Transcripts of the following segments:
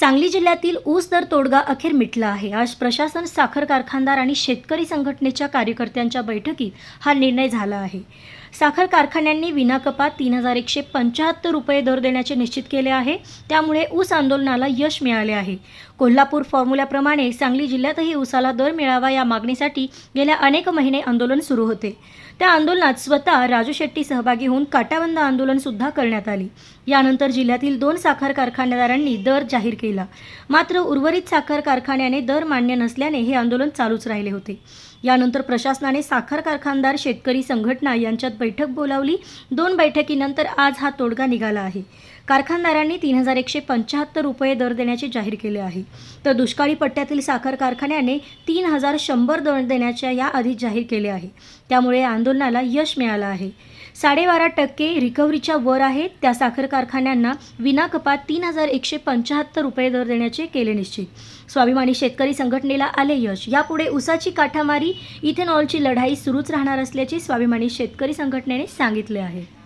सांगली जिल्ह्यातील ऊस दर तोडगा अखेर मिटला आहे. आज प्रशासन साखर कारखानदार आणि शेतकरी संघटनेच्या कार्यकर्त्यांच्या बैठकीत हा निर्णय झाला आहे. साखर कारखान्यांनी विनाकपात तीन हजार एकशे पंच्याहत्तर रुपये दर देण्याचे निश्चित केले आहे. त्यामुळे ऊस आंदोलनाला यश मिळाले आहे. कोल्हापूर फॉर्म्युल्याप्रमाणे सांगली जिल्ह्यातही ऊसाला दर मिळावा या मागणीसाठी गेल्या अनेक महिने आंदोलन सुरू होते. त्या आंदोलनात स्वतः राजू शेट्टी सहभागी होऊन काटाबंद आंदोलनसुद्धा करण्यात आली. यानंतर जिल्ह्यातील दोन साखर कारखानेदारांनी दर जाहीर केला. मात्र उर्वरित साखर कारखान्याने दर मान्य नसल्याने हे आंदोलन चालूच राहिले होते. यानंतर प्रशासनाने साखर कारखानदार शेतकरी संघटना यांच्यात बैठक बोलावली. दोन बैठकीनंतर आज हा तोडगा निघाला आहे. कारखानदारांनी तीन हजार एकशे पंच्याहत्तर रुपये दर देण्याचे जाहीर केले आहे. तर दुष्काळी पट्ट्यातील साखर कारखान्याने तीन हजार शंभर दर देण्याच्या याआधी जाहीर केले आहे. त्यामुळे आंदोलनाला यश मिळालं आहे. साडेबारा टक्के रिकव्हरीच्या वर आहेत. त्या साखर कारखान्यांना विनाकपात तीन हजार एकशे पंच्याहत्तर रुपये दर देण्याचे केले निश्चित. स्वाभिमानी शेतकरी संघटनेला आले यश. यापुढे उसाची काठामारी इथेनॉलची लढाई सुरूच राहणार असल्याचे स्वाभिमानी शेतकरी संघटनेने सांगितले आहे.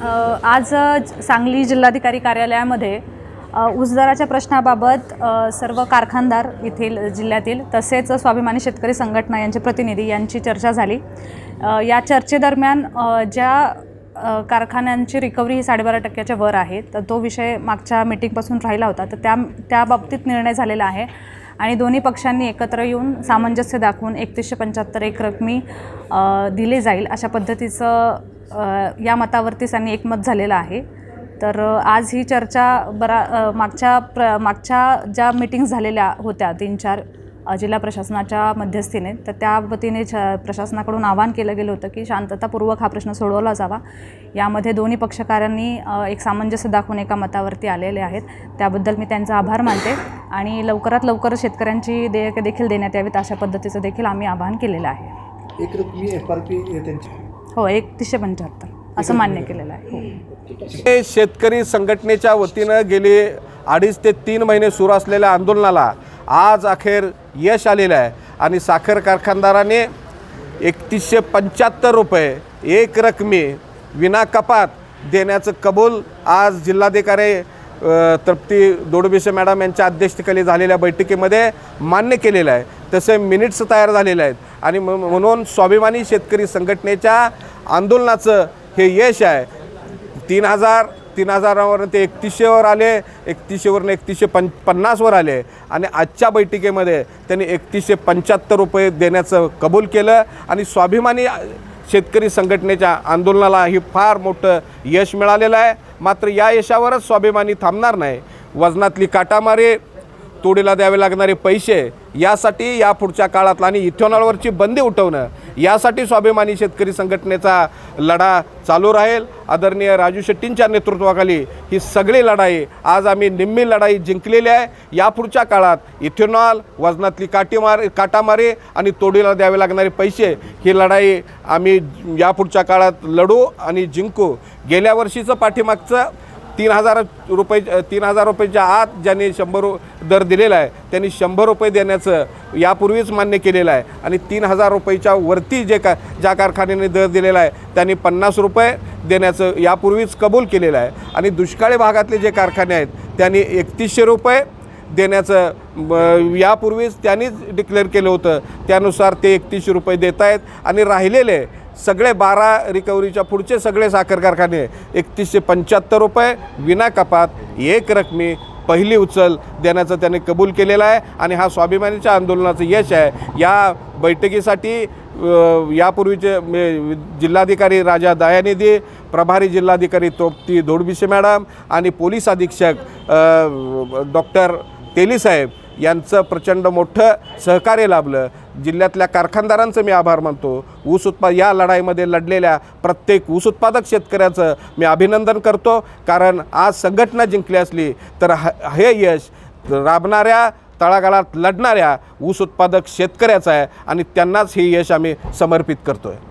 आज सांगली जिल्हाधिकारी कार्यालयामध्ये ऊसदाराच्या प्रश्नाबाबत सर्व कारखानदार येथील जिल्ह्यातील तसेच स्वाभिमानी शेतकरी संघटना यांचे प्रतिनिधी यांची चर्चा झाली. या चर्चेदरम्यान ज्या कारखान्यांची रिकव्हरी ही साडेबारा टक्क्याच्या वर आहे तर तो विषय मागच्या मिटिंगपासून राहिला होता. तर त्या त्या बाबतीत निर्णय झालेला आहे आणि दोन्ही पक्षांनी एकत्र येऊन सामंजस्य दाखवून एकतीसशे पंच्याहत्तर एक रकमी दिले जाईल अशा पद्धतीचं या मतावरती त्यांनी एकमत झालेलं आहे. तर आज ही चर्चा बरा मागच्या प्र मागच्या ज्या मिटिंग्स झालेल्या होत्या तीन चार जिल्हा प्रशासनाच्या मध्यस्थीने तर त्या वतीने छ प्रशासनाकडून आवाहन केलं गेलं होतं की शांततापूर्वक हा प्रश्न सोडवला जावा. यामध्ये दोन्ही पक्षकारांनी एक सामंजस्य दाखवून एका मतावरती आलेले आहेत. त्याबद्दल मी त्यांचा आभार मानते आणि लवकरात लवकर शेतकऱ्यांची देयके देखील देण्यात यावीत अशा पद्धतीचं देखील आम्ही आवाहन केलेलं आहे. एक रकमी एफ आर पी त्यांची हो एकतीसशे पंच्याहत्तर असं मान्य केलेलं आहे हो. हे शेतकरी संघटनेच्या वतीनं गेले अडीच ते तीन महिने सुरू असलेल्या आंदोलनाला आज अखेर यश आलेलं आहे. आणि साखर कारखानदाराने एकतीसशे पंच्याहत्तर रुपये एक रकमी विना कपात देण्याचं कबूल आज जिल्हाधिकारी तृप्ती दोडबिसे मॅडम यांच्या अध्यक्षतेखाली झालेल्या बैठकीमध्ये मान्य केलेलं आहे. तसे मिनिट्स तयार झालेले आहेत. आणि म्हणून स्वाभिमानी शेतकरी संघटनेच्या आंदोलनाचं हे यश आहे. तीन हजार तीन हजारावर ते एकतीसशेवर आले एकतीसशेवरनं एकतीसशे पं पन्नासवर आले. आणि आजच्या बैठकीमध्ये त्यांनी एकतीसशे पंच्याहत्तर रुपये देण्याचं कबूल केलं. आणि स्वाभिमानी शेतकरी संघटनेच्या आंदोलनाला ही फार मोठं यश मिळालेलं आहे. मात्र या यशावरच स्वाभिमानी थांबणार नाही. वजनातली काटामारे तोडीला द्यावे लागणारे पैसे यासाठी या पुढच्या काळातला आणि इथेनॉलवरची बंदी उठवणं यासाठी स्वाभिमानी शेतकरी संघटनेचा लढा चालू राहील. आदरणीय राजू शेट्टींच्या नेतृत्वाखाली ही सगळी लढाई आज आम्ही निम्मी लढाई जिंकलेली आहे. यापुढच्या काळात इथेनॉल वजनातली काटीमार काटामारी आणि तोडीला द्यावे लागणारे पैसे ही लढाई आम्ही यापुढच्या काळात लढू आणि जिंकू. गेल्या वर्षीचं पाठीमागचं तीन हजार रुपये तीन हजार रुपयाच्या आत ज्यांनी शंभर दर दिलेला आहे त्यांनी शंभर रुपये देण्याचं यापूर्वीच मान्य केलेलं आहे. आणि तीन हजार रुपयेच्या वरती जे का ज्या कारखान्याने दर दिलेला आहे त्यांनी पन्नास रुपये देण्याचं यापूर्वीच कबूल केलेलं आहे. आणि दुष्काळी भागातले जे कारखाने आहेत त्यांनी एकतीसशे रुपये देण्याचं यापूर्वीच त्यांनीच डिक्लेअर केलं होतं. त्यानुसार ते एकतीसशे रुपये देत आहेत. आणि राहिलेले सगळे बारा रिकव्हरीच्या पुढचे सगळे साखर कारखाने एकतीसशे पंच्याहत्तर रुपये विना कपात एक रकमी पहिली उचल देण्याचं त्यांनी कबूल केलेलं आहे. आणि हा स्वाभिमानीच्या आंदोलनाचं यश आहे. या बैठकीसाठी यापूर्वीचे मे- जिल्हाधिकारी राजा दयानिधी प्रभारी जिल्हाधिकारी तोपती धोडबिसे मॅडम आणि पोलीस अधीक्षक डॉक्टर तेलीसाहेब यांचं प्रचंड मोठं सहकार्य लाभलं. जिल्ह्यातल्या कारखानदारांचं मी आभार मानतो. ऊस उत्पा या लढाईमध्ये लढलेल्या प्रत्येक ऊस उत्पादक शेतकऱ्याचं मी अभिनंदन करतो. कारण आज संघटना जिंकली असली तर ह हे यश राबणाऱ्या तळागाळात लढणाऱ्या ऊस उत्पादक शेतकऱ्याचं आहे आणि त्यांनाच हे यश आम्ही समर्पित करतो आहे